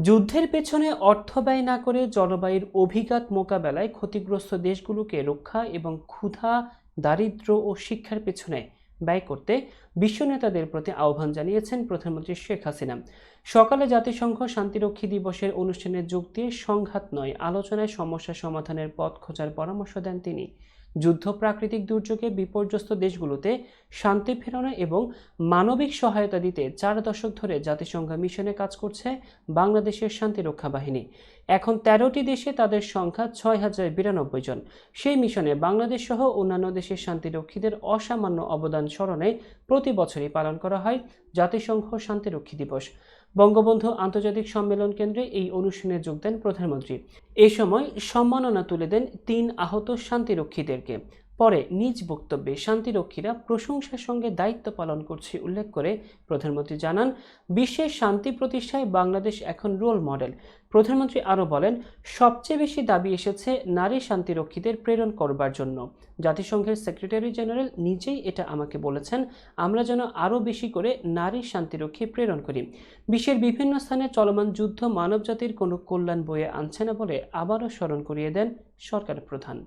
যুদ্ধের পেছনে অর্থ ব্যয় না করে জলবায়ুর অভিঘাত মোকাবেলায় ক্ষতিগ্রস্ত দেশগুলোকে রক্ষা এবং ক্ষুধা দারিদ্র ও শিক্ষার পেছনে ব্যয় করতে বিশ্ব নেতাদের প্রতি আহ্বান জানিয়েছেন প্রধানমন্ত্রী শেখ হাসিনা। সকালে জাতিসংঘ শান্তিরক্ষী দিবসের অনুষ্ঠানে যোগ দিয়ে সংঘাত নয়, আলোচনায় সমস্যা সমাধানের পথ খোঁজার পরামর্শ দেন তিনি। যুদ্ধ প্রাকৃতিক দুর্যোগে বিপর্যস্ত দেশগুলোতে শান্তি ফেরানো এবং মানবিক সহায়তা দিতে চার দশক ধরে জাতিসংঘ মিশনে কাজ করছে বাংলাদেশের শান্তিরক্ষা বাহিনী। এখন তেরোটি দেশে তাদের সংখ্যা ছয় হাজার বিরানব্বই জন। সেই মিশনে বাংলাদেশ সহ অন্যান্য দেশের শান্তিরক্ষীদের অসামান্য অবদান স্মরণে প্রতি বছরই পালন করা হয় জাতিসংঘ শান্তিরক্ষী দিবস। বঙ্গবন্ধু আন্তর্জাতিক সম্মেলন কেন্দ্রে এই অনুষ্ঠানে যোগ দেন প্রধানমন্ত্রী। এ সময় সম্মাননা তুলে দেন তিন আহত শান্তিরক্ষীদেরকে। পরে নিজ বক্তব্যে শান্তিরক্ষীরা প্রশংসার সঙ্গে দায়িত্ব পালন করছে উল্লেখ করে প্রধানমন্ত্রী জানান বিশ্বের শান্তি প্রতিষ্ঠায় বাংলাদেশ এখন রোল মডেল। প্রধানমন্ত্রী আরও বলেন, সবচেয়ে বেশি দাবি এসেছে নারী শান্তিরক্ষীদের প্রেরণ করবার জন্য। জাতিসংঘের সেক্রেটারি জেনারেল নিজেই এটা আমাকে বলেছেন, আমরা যেন আরও বেশি করে নারী শান্তিরক্ষী প্রেরণ করি। বিশ্বের বিভিন্ন স্থানে চলমান যুদ্ধ মানবজাতির কোনো কল্যাণ বয়ে আনছে না বলে আবারও স্মরণ করিয়ে দেন সরকার প্রধান।